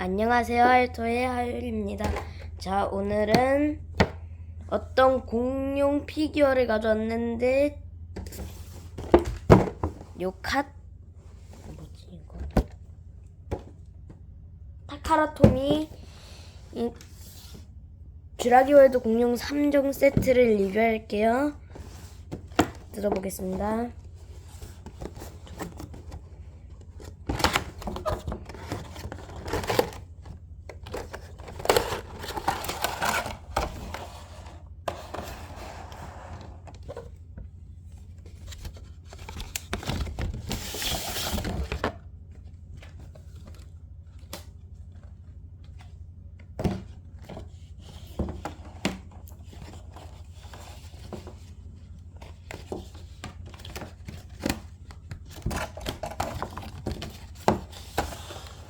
안녕하세요. 하이토의 하율입니다. 자, 오늘은 어떤 공룡 피규어를 가져왔는데 요 카, 뭐지 이거? 타카라토미 이 쥬라기 월드 공룡 3종 세트를 리뷰할게요. 들어보겠습니다.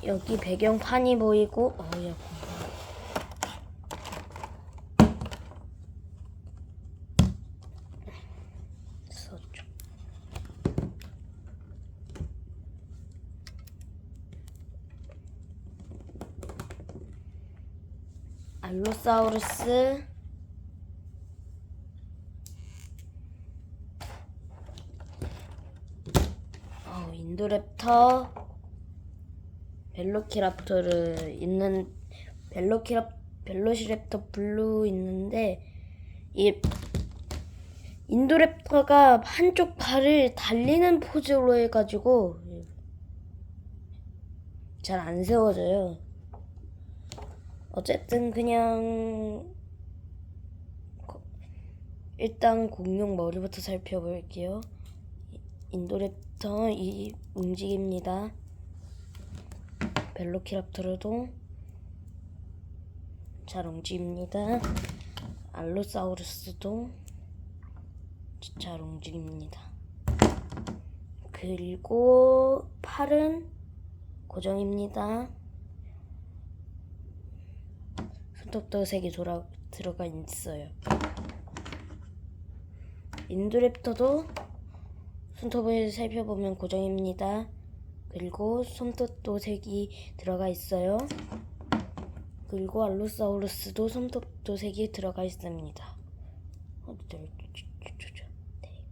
여기 배경판이 보이고 어, 야. 서쪽. 알로사우루스 어, 인도랩터 벨로키랍토르 있는 벨로키랍 벨로시랩터 블루 있는데 이 인도랩터가 한쪽 발을 달리는 포즈로 해가지고 잘 안 세워져요. 어쨌든 그냥 거- 일단 공룡 머리부터 살펴볼게요. 인도랩터 이 움직입니다. 벨로키랍토르도 잘 움직입니다. 알로사우루스도 잘 움직입니다. 그리고 팔은 고정입니다. 손톱도 색이 돌아 들어가 있어요. 인도랩터도 손톱을 살펴보면 고정입니다. 그리고 손톱도 색이 들어가 있어요. 그리고 알로사우루스도 손톱도 색이 들어가 있습니다. 네.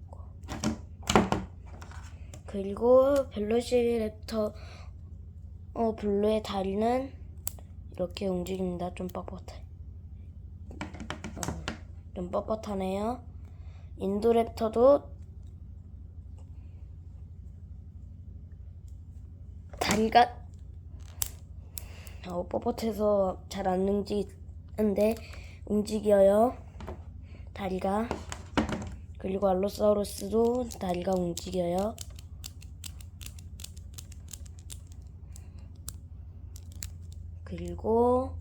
그리고 벨로시랩터 어, 블루의 다리는 이렇게 움직입니다. 좀 뻣뻣해. 어, 좀 뻣뻣하네요. 인도랩터도 다리가 어, 뻣뻣해서 잘 안 움직이는데 움직여요. 다리가 그리고 알로사우루스도 다리가 움직여요. 그리고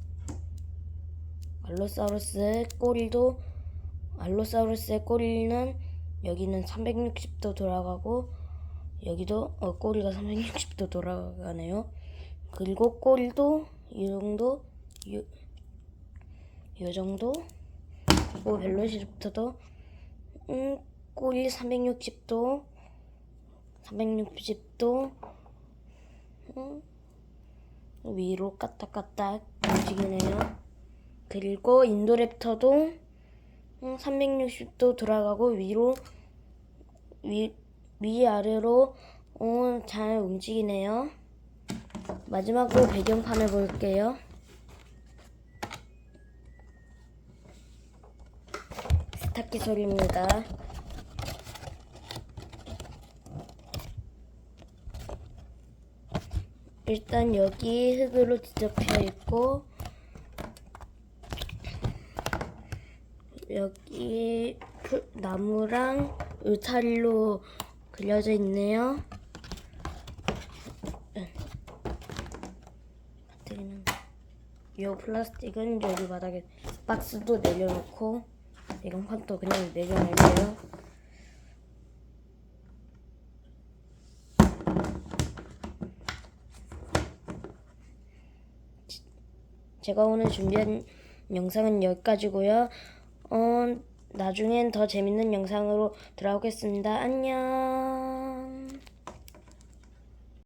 알로사우루스의 꼬리도 알로사우루스의 꼬리는 여기는 360도 돌아가고 여기도 어, 꼬리가 360도 돌아가네요. 그리고 꼬리도 이 정도 이, 이 정도 그리고 벨로시립터도 음, 꼬리 360도 360도 음, 위로 까딱까딱 움직이네요. 그리고 인도랩터도 음, 360도 돌아가고 위로 위 위아래로 어, 잘 움직이네요. 마지막으로 배경판을 볼게요. 스타키 소리입니다. 일단 여기 흙으로 뒤덮여 있고 여기 풀- 나무랑 울타리로 그려져 있네요. 이 플라스틱은 여기 바닥에 박스도 내려놓고 이런 판도 그냥 내려놓을게요. 제가 오늘 준비한 영상은 여기까지고요. 어, 나중엔 더 재밌는 영상으로 돌아오겠습니다. 안녕.